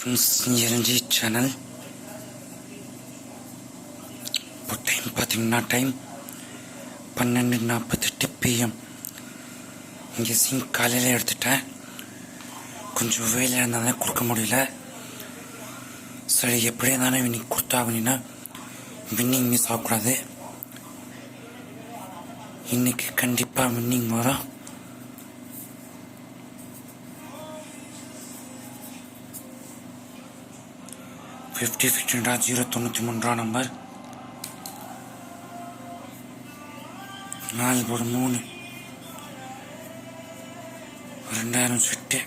Friends channel இப்போ time பார்த்தீங்கன்னா time பன்னெண்டு நாற்பத்தெட்டு பிஎம் இங்கே சிங் காலையில் எடுத்துட்டேன். கொஞ்சம் வேலையாக இருந்தாலே கொடுக்க முடியல. சரி எப்படி இருந்தாலும் இன்னைக்கு கொடுத்தாகணும்னா வின்னிங் மிஸ் ஆகக்கூடாது. இன்னைக்கு கண்டிப்பாக வின்னிங் வரும். ஃபிஃப்டி ஃபிஃப்டின்டா ஜீரோ தொண்ணூற்றி மூன்றா நம்பர் நாலு போடு மூணு. ரெண்டாயிரம் சுட்டு.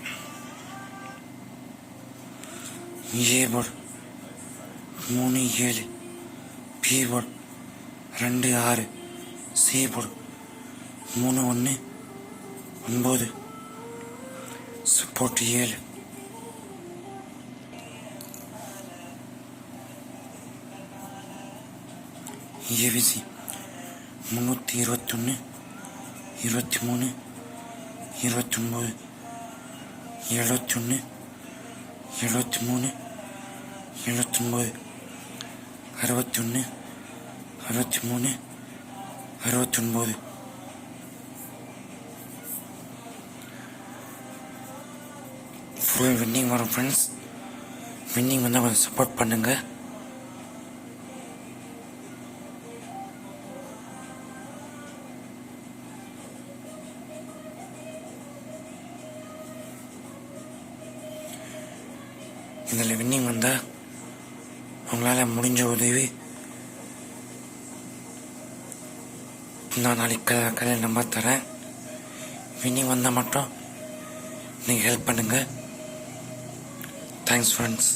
ஏ போடு மூணு ஏழு. பி போடு ரெண்டு ஆறு. சி போடு மூணு ஒன்று ஒன்பது. சப்போர்ட் ஏழு. ஏவிசி முந்நூற்றி இருபத்தொன்று இருபத்தி மூணு இருபத்தொம்போது எழுபத்தொன்று எழுபத்தி மூணு எழுபத்தொம்போது அறுபத்தொன்று அறுபத்தி மூணு அறுபத்தொன்பது. ஃபுல் வின்னிங் வரும் ஃப்ரெண்ட்ஸ் வின்னிங் வந்தால் கொஞ்சம் சப்போர்ட் பண்ணுங்கள் இதில் வின்னிங் வந்தால் உங்களால் முடிஞ்ச உதவி நான் நாளைக்கு கடையில் நம்பர் தரேன். வின்னிங் வந்தால் மட்டும் நீங்கள் ஹெல்ப் பண்ணுங்கள் தேங்க்ஸ் ஃப்ரெண்ட்ஸ்